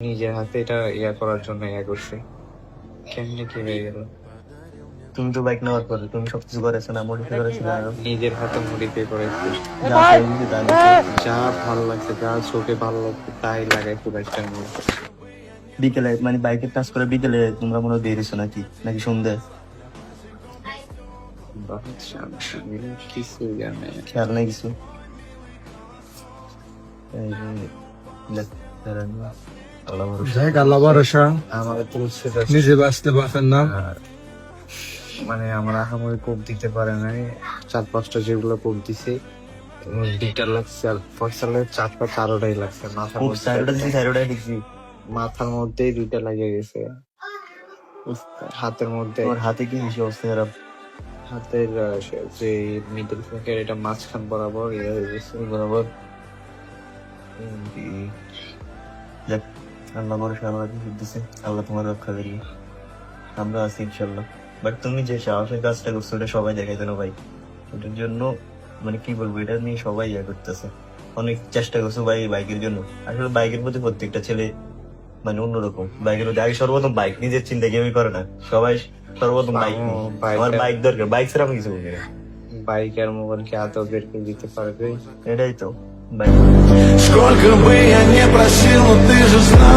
নিজের হাতে এটা ইয়া করার জন্য ইয়া করছে। কেমনে কি হয়ে গেল? তুমি তো বাইক নেওয়ার পরে তুমি সবকিছু করেছ না মডিফাই করেছ না? নিজের হাতে মডিফাই করেছে। যা ভালো লাগছে যা চোখে ভালো লাগছে তাই লাগাই পুরো একটা মধ্যে। বিকেলে মানে বাইকের কাজ করে বিকেলে তোমরা মনে হয় বেরিয়েছো নাকি? নাকি সন্ধ্যে? কিছু খেয়াল নেই কিছু? যাই আল্লাহ ভরসা। আমাদের নিজে বাঁচতে না। মানে আমরা আহামরি কোপ দিতে পারে নাই। চার পাঁচটা যেগুলো কোপ দিছে দুইটা লাগছে আর ফসলের চারটা চারোটাই লাগছে। মাথার মধ্যে মাথার মধ্যেই দুইটা লাগে গেছে। হাতের মধ্যে। তোমার হাতে কি বেশি অবস্থা খারাপ? হাতের যে মিডল ফিঙ্গার এটা মাঝখান বরাবর বরাবর। দেখ আল্লাহ ভরসা আল্লাহ কিছু দিছে। আল্লাহ তোমার রক্ষা করি আমরা আছি ইনশাল্লাহ বাট তুমি যে সাহসের কাজটা করছ ওটা সবাই দেখাইতো না ভাই। ওটার জন্য মানে কি বলব এটা নিয়ে সবাই ইয়ে করতেছে। অনেক চেষ্টা করছ ভাই বাইকের জন্য। আসলে বাইকের প্রতি প্রত্যেকটা ছেলে মানে অন্যরকম। বাইকের প্রতি আগে সর্বপ্রথম বাইক নিজের চিন্তা কেউই করে না। সবাই সর্বপ্রথম বাইক আমার বাইক দরকার বাইক ছাড়া আমি কিছু বলি না। বাইক আর মোবাইল কি আদৌ বের করে দিতে পারবে? এটাই তো বাইক। Сколько бы я не просил, но ты же знал